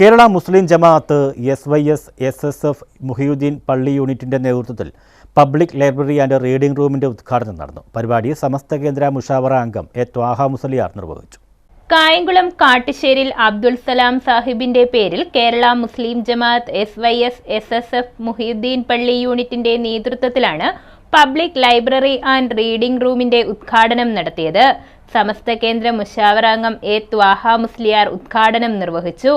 Kerala Muslim Jamaath S Y S S S F Muhiyuddeen Palli യൂണിറ്റിന്റെ നേതൃത്വത്തിൽ public library and reading റൂമിന്റെ ഉദ്ഘാടനം നടന്നു. പരിപാടി സമസ്ത കേന്ദ്ര മുഷാവറ അംഗം എ ത്വാഹ മുസലിയാർ നിർവഹിച്ചു. കായംകുളം കാട്ടുശ്ശേരിൽ അബ്ദുൽ സലാം സാഹിബിന്റെ പേരിൽ Kerala Muslim Jamaath S Y S S S F Muhiyuddeen Palli യൂണിറ്റിന്റെ നേതൃത്വത്തിലാണ് പബ്ലിക് ലൈബ്രറി ആൻഡ് റീഡിംഗ് റൂമിന്റെ ഉദ്ഘാടനം നടത്തിയത്. സമസ്ത കേന്ദ്ര മുഷാവറാംഗം എ ത്വാഹ മുസ്ലിയാർ ഉദ്ഘാടനം നിർവഹിച്ചു.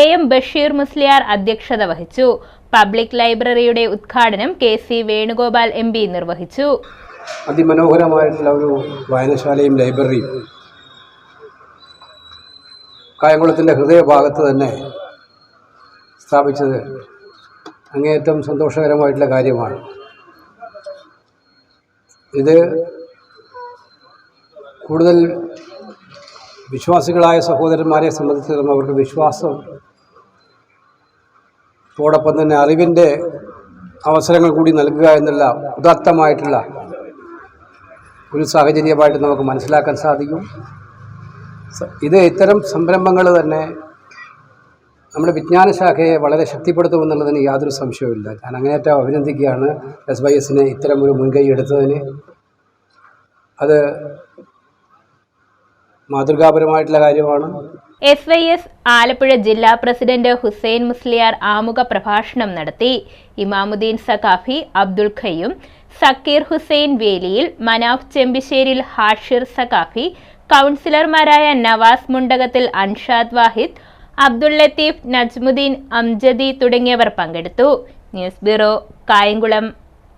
എ എം ബഷീർ മുസ്ലിയാർ അധ്യക്ഷത വഹിച്ചു. പബ്ലിക് ലൈബ്രറിയുടെ ഉദ്ഘാടനം K C Venugopal M P നിർവഹിച്ചു. അതിമനോഹരമായിട്ടുള്ള ഒരു വായനശാലയും ലൈബ്രറിയും കായംകുളത്തിന്റെ ഹൃദയഭാഗത്ത് തന്നെ സ്ഥാപിച്ചത് അങ്ങേയറ്റം സന്തോഷകരമായിട്ടുള്ള കാര്യമാണ്. ഇത് കൂടുതൽ വിശ്വാസികളായ സഹോദരന്മാരെ സംബന്ധിച്ചിടത്തോളം അവർക്ക് വിശ്വാസം അതോടൊപ്പം തന്നെ അറിവിന്റെ അവസരങ്ങൾ കൂടി നൽകുക എന്നുള്ള ഉദാത്തമായിട്ടുള്ള ഒരു സാഹചര്യമായിട്ട് നമുക്ക് മനസ്സിലാക്കാൻ സാധിക്കും. ഇത് ഇത്തരം സംരംഭങ്ങൾ തന്നെ നമ്മുടെ വിജ്ഞാന ശാഖയെ വളരെ ശക്തിപ്പെടുത്തുമെന്നുള്ളതിന് യാതൊരു സംശയവുമില്ല. ഞാൻ അങ്ങേയറ്റം അഭിനന്ദിക്കുകയാണ് എസ് വൈ എസിനെ ഇത്തരം ഒരു മുൻകൈ എടുത്തതിന്. അത് മാതൃകാപരമായിട്ടുള്ള കാര്യമാണ്. എസ് വൈ എസ് ആലപ്പുഴ ജില്ലാ പ്രസിഡന്റ് ഹുസൈൻ മുസ്ലിയാർ ആമുഖ പ്രഭാഷണം നടത്തി. ഇമാമുദ്ദീൻ സഖാഫി അബ്ദുൽ ഖയ്യും സക്കീർ ഹുസൈൻ വേലിയിൽ മനാഫ് ചെമ്പിശ്ശേരിൽ ഹാഷിർ സഖാഫി കൗൺസിലർമാരായ നവാസ് മുണ്ടകത്തിൽ അൻഷാദ് വാഹിദ് അബ്ദുൾ ലത്തീഫ് നജ്മുദ്ദീൻ അംജദി തുടങ്ങിയവർ പങ്കെടുത്തു. News bureau Kayamkulam.